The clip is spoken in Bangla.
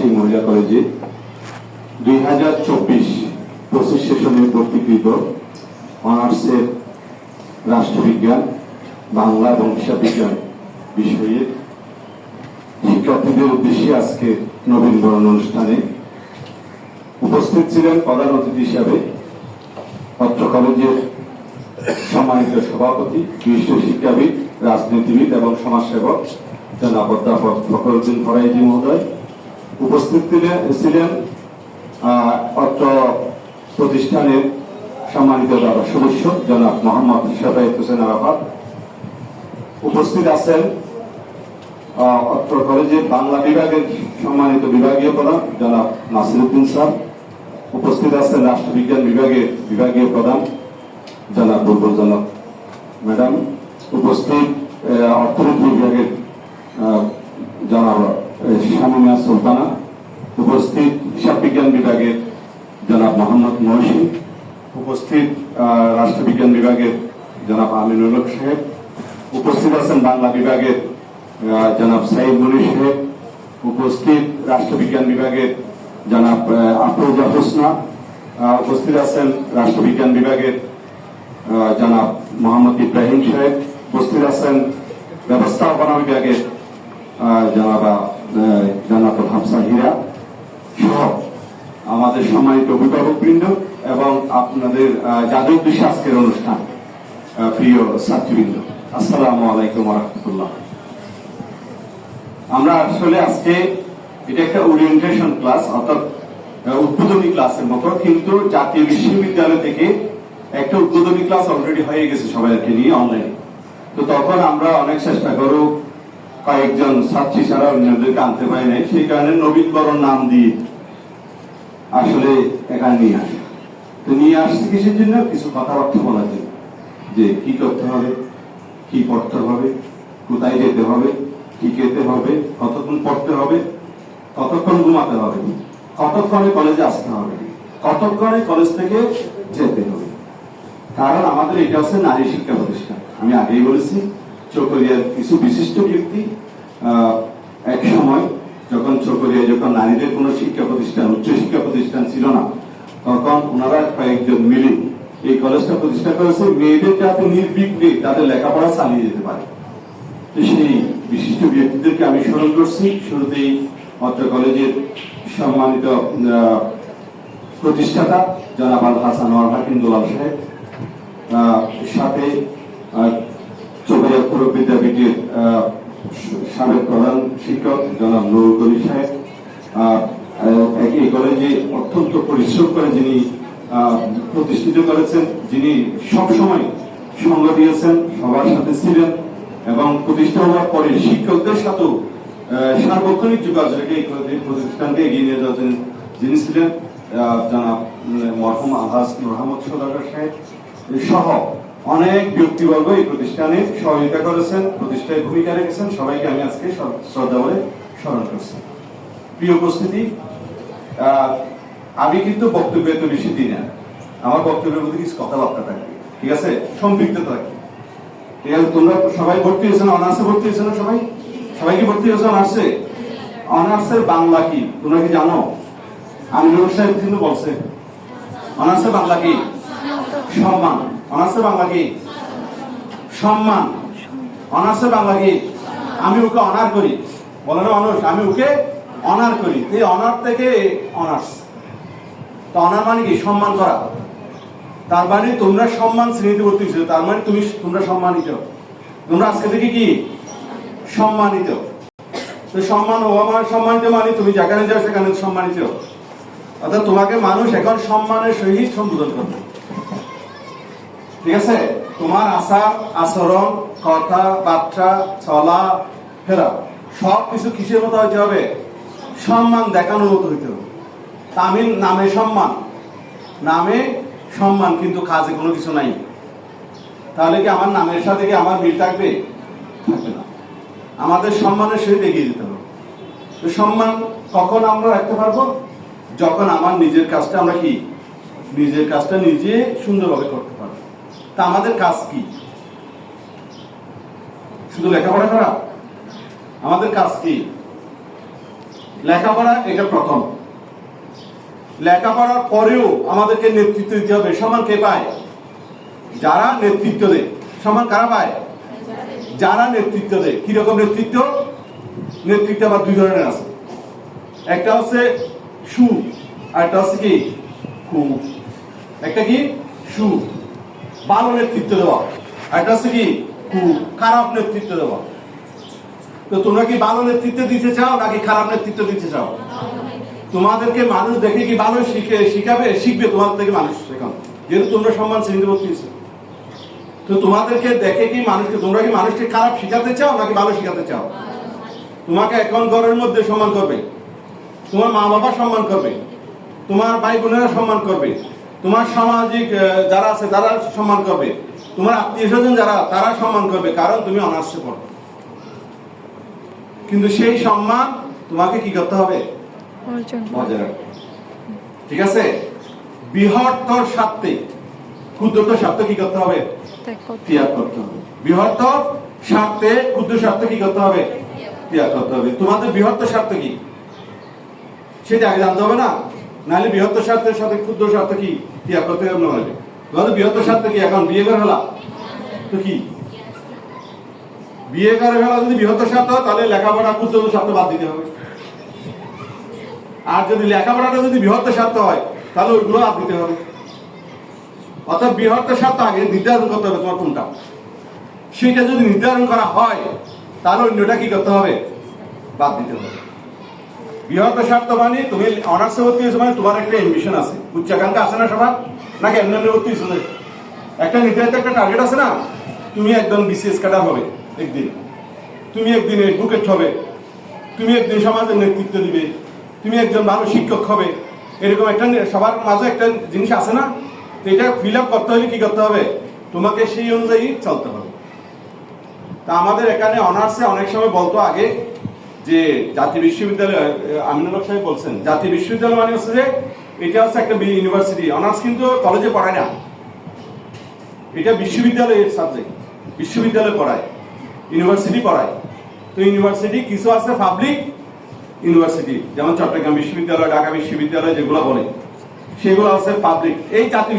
রাজশাহী মহিলা কলেজে দুই হাজার চব্বিশ পঁচিশ সেশনে ভর্তিকৃত অনার্সের রাষ্ট্রবিজ্ঞান, বাংলা এবং হিসাব বিজ্ঞান বিষয়ে শিক্ষার্থীদের উদ্দেশ্যে আজকে নবীনবরণ অনুষ্ঠানে উপস্থিত ছিলেন প্রধান অতিথি হিসাবে অত্র কলেজের সম্মানিত সভাপতি, বিশিষ্ট শিক্ষাবিদ, রাজনীতিবিদ এবং সমাজসেবক জনাব অধ্যাপক ফখরুদ্দিন ফরাইজি মহোদয়। উপস্থিত ছিলেন- অত্র প্রতিষ্ঠানের সম্মানিত সদস্য, জনাব মোহাম্মদ শাফাইত হোসেন আরাফাত। উপস্থিত আছেন অত্র কলেজের বাংলা বিভাগের সম্মানিত বিভাগীয় প্রধান, জনাব নাসিরুদ্দিন স্যার। উপস্থিত আছেন রাষ্ট্রবিজ্ঞান বিভাগের বিভাগীয় প্রধান, জনাব বুলবুল জনক। ম্যাডাম, উপস্থিত অর্থনীতি বিভাগের সুলতানা উপস্থিত হিসাব বিজ্ঞান বিভাগের জনাব মোহাম্মদ মহসিন, উপস্থিত রাষ্ট্রবিজ্ঞান বিভাগের জনাব আমিনুল হক সাহেব, উপস্থিত আছেন বাংলা বিভাগের জনাব সাইদ মনির সাহেব, উপস্থিত রাষ্ট্রবিজ্ঞান বিভাগের জনাব আফরোজা হোসনা উপস্থিত আছেন রাষ্ট্রবিজ্ঞান বিভাগের জনাব মোহাম্মদ ইব্রাহিম সাহেব, উপস্থিত আছেন ব্যবস্থাপনা বিভাগের জনাব জনাব হাফসা হীরা সহ আমাদের সম্মানিত অভিভাবক বৃন্দ এবং আপনাদের যাদের উদ্দেশ্যে আজকের অনুষ্ঠান প্রিয় ছাত্রবৃন্দ। আসসালামু আলাইকুম রহমতুল্লাহ। আমরা আসলে আজকে, এটা একটা ওরিয়েন্টেশন ক্লাস অর্থাৎ উদ্বোধনী ক্লাসের মতো, কিন্তু জাতীয় বিশ্ববিদ্যালয় থেকে একটা উদ্বোধনী ক্লাস অলরেডি হয়ে গেছে সবাইকে নিয়ে অনলাইনে তো তখন আমরা অনেক চেষ্টা করো কয়েকজন ছাত্রী ছাড়া অন্যদেরকে আনতে পারি নাই। সেই কারণে নবীনবরণ নাম দিয়ে আসলে এখানে নিয়ে আসে। তো নিয়ে আসছে কিসের জন্য? কিছু কথাবার্তা বলার জন্য। যে কি করতে হবে, কি পড়তে হবে, কোথায় যেতে হবে, কি খেতে হবে, কতক্ষণ পড়তে হবে, কতক্ষণ ঘুমাতে হবে, কতক্ষণে কলেজে আসতে হবে, কতক্ষণে কলেজ থেকে যেতে হবে। কারণ আমাদের এটা হচ্ছে নারী শিক্ষা প্রতিষ্ঠান। আমি আগেই বলেছি চকরিয়ার কিছু বিশিষ্ট ব্যক্তি এক সময় যখন চকরিয়া যখন নারীদের কোনো শিক্ষা প্রতিষ্ঠান, উচ্চ শিক্ষা প্রতিষ্ঠান ছিল না, তখন ওনারা কয়েকজন মিলে এই কলেজটা প্রতিষ্ঠা করেছে। মেয়েদের যাতে নির্বিঘ্নে তাদের লেখাপড়া চালিয়ে যেতে পারে। সেই বিশিষ্ট ব্যক্তিদেরকে আমি স্মরণ করছি। শুরুতেই অত্র কলেজের সম্মানিত প্রতিষ্ঠাতা জনাব আল হাসান দুলাল সাহেব। সাথে চৌবাড়িয়া বিদ্যাপীঠের সাবেক প্রধান শিক্ষক জনাব নুরুল কবি সাহেব এই কলেজে অত্যন্ত পরিশ্রম করে যিনি প্রতিষ্ঠিত করেছেন, যিনি সবসময় সঙ্গ দিয়েছেন, সবার সাথে ছিলেন এবং প্রতিষ্ঠা হওয়ার পরে শিক্ষকদের সাথেও সার্বক্ষণিক যোগাযোগ এই প্রতিষ্ঠানকে এগিয়ে নিয়ে যাচ্ছেন যিনি ছিলেন জনাব মরহুম আলহাজ নুর আহমদ সদাগর সাহেব সহ অনেক ব্যক্তিবর্গ এই প্রতিষ্ঠানে সহযোগিতা করেছেন, প্রতিষ্ঠায় ভূমিকা রেখেছেন। সবাইকে আমি আজকে শ্রদ্ধা বলে স্মরণ করছি। প্রিয় উপস্থিতি আমি কিন্তু বক্তব্য এত বেশি দিই না। আমার বক্তব্যের মধ্যে কিছু কথাবার্তা থাকবে, ঠিক আছে? সম্পৃক্ত থাকবে। ঠিক আছে, তোমরা সবাই ভর্তি হয়েছে না? অনার্সে ভর্তি হয়েছে না সবাই? সবাই কি ভর্তি হয়েছে অনার্সে? অনার্সের বাংলা কি? তোমরা কি জানো? আমি সাহেব কিন্তু বলছে। অনার্সের বাংলা কি? সম্মান। অনার্সের বাংলা কি? সম্মান। অনার্সের বাংলা কি? আমি ওকে অনার করি। বলে না মানুষ আমি ওকে অনার করি। এই অনার থেকে অনার্স। তো অনার মানে কি? সম্মান করা। তার মানে তোমরা সম্মান শ্রেণীতে ভর্তি হয়েছো তার মানে তুমি তোমরা সম্মানিত। তোমরা আজকে থেকে কি? সম্মানিত। তো সম্মান ও আমার সম্মানিত মানে তুমি যেখানে যাও সেখানে সম্মানিত। অর্থাৎ তোমাকে মানুষ এখন সম্মানের সহিত সম্বোধন করবে। ঠিক আছে? তোমার আশা, আচরণ, কথা, বার্তা, চলা, ফেরা সব কিছু কিসের মতো হইতে হবে? সম্মান দেখানোর মতো হইতে হবে। তামিল নামে সম্মান। নামে সম্মান, কিন্তু কাজে কোনো কিছু নাই। তাহলে কি আমার নামের সাথে কি আমার মিল থাকবে? থাকবে না। আমাদের সম্মানের সহিত এগিয়ে যেতে হবে। তো সম্মান কখন আমরা রাখতে পারব? যখন আমার নিজের কাজটা আমরা কি? নিজের কাজটা নিজে সুন্দরভাবে করতে তা আমাদের কাজ কি? শুধু লেখাপড়া করা? আমাদের কাজ কি? লেখাপড়া এটা প্রথম। লেখাপড়ার পরেও আমাদেরকে নেতৃত্ব দিতে হবে। সমান কে পায়? যারা নেতৃত্ব দেয়। সমান কারা পায়? যারা নেতৃত্ব দেয়। কীরকম নেতৃত্ব? নেতৃত্ব আবার দুই ধরনের আছে। একটা হচ্ছে সু, আর একটা হচ্ছে কি? কু। একটা কি? সু। ভালো নেতৃত্ব দেওয়া। একটা হচ্ছে কি খারাপ নেতৃত্ব দেওয়া। তো তোমরা কি ভালো নেতৃত্ব দিতে চাও নাকি খারাপ নেতৃত্ব দিতে চাও? তোমাদেরকে মানুষ দেখে কি ভালো শিখে, শিখাবে? শিখবে তোমাদের থেকে মানুষ শেখানো যেহেতু তোমরা সম্মান শ্রেণীতে ভর্তি হয়েছো। তো তোমাদেরকে দেখে কি মানুষকে, তোমরা কি মানুষকে খারাপ শিখাতে চাও নাকি ভালো শিখাতে চাও? তোমাকে এখন ঘরের মধ্যে সম্মান করবে। তোমার মা বাবা সম্মান করবে। তোমার ভাই বোনেরা সম্মান করবে। তোমার সামাজিক যারা আছে তারা সম্মান করবে। তোমার আত্মীয় স্বজন যারা তারা সম্মান করবে কারণ তুমি অনার্সে পড়ো। কিন্তু সেই সম্মান তোমাকে কি করতে হবে? অর্জন বজায় রাখতে ঠিক আছে? বৃহত্তর স্বার্থে ক্ষুদ্রতর স্বার্থ কি করতে হবে? ত্যাগ করতে হবে। বৃহত্তর স্বার্থে ক্ষুদ্র স্বার্থ কি করতে হবে? ত্যাগ করতে হবে। তোমাদের বৃহত্তর স্বার্থ কি? সেটা আগে জানতে হবে না? নাহলে বৃহত্তর স্বার্থের সাথে ক্ষুদ্র স্বার্থ কি? ত্যাগ করতে হবে না তোমাদের বৃহত্তর স্বার্থ কি এখন বিয়ে করে ফেলা? তো কি? বিয়ে করে ফেলা যদি বৃহত্তর স্বার্থ হয়, তাহলে লেখাপড়া ক্ষুদ্র স্বার্থ বাদ দিতে হবে। আর যদি লেখাপড়াটা যদি বৃহত্তর স্বার্থ হয়, তাহলে ওইগুলো বাদ দিতে হবে। অর্থাৎ বৃহত্তর স্বার্থ আগে নির্ধারণ করতে হবে তোমার কোনটা। সেটা যদি নির্ধারণ করা হয়, তাহলে অন্যটা কি করতে হবে? বাদ দিতে হবে। বৃহত্তর স্বার্থ মানে তুমি অনার্সে ভর্তি হয়েছো মানে তোমার একটা এমবিশন আছে। উচ্চাকাঙ্ক্ষা আছে না সবার? নাকি এমনি ভর্তি হয়েছো একটা নির্ধারিত একটা টার্গেট আছে না? তুমি একদম বিসিএস কাটার হবে একদিন। তুমি একদিন এডভোকেট হবে তুমি একদিন সমাজের নেতৃত্ব দিবে। তুমি একজন ভালো শিক্ষক হবে। এরকম একটা সবার মাঝে একটা জিনিস আছে না? তো এটা ফিল আপ করতে হলে কি করতে হবে? তোমাকে সেই অনুযায়ী চলতে হবে। তা আমাদের এখানে অনার্সে অনেক সময় বলতো আগে যে জাতীয় বিশ্ববিদ্যালয় আমিনুল সাহেব বলছেন জাতীয় বিশ্ববিদ্যালয় মানে হচ্ছে যে এটা হচ্ছে একটা ইউনিভার্সিটি অনার্স কিন্তু কলেজে পড়ায় না। এটা বিশ্ববিদ্যালয়ের সাবজেক্ট বিশ্ববিদ্যালয় পড়ায় ইউনিভার্সিটি পড়ায়। তো ইউনিভার্সিটি কিছু আছে পাবলিক ইউনিভার্সিটি যেমন চট্টগ্রাম বিশ্ববিদ্যালয়, ঢাকা বিশ্ববিদ্যালয় যেগুলো বলে, সেগুলো আছে পাবলিক এই জাতীয়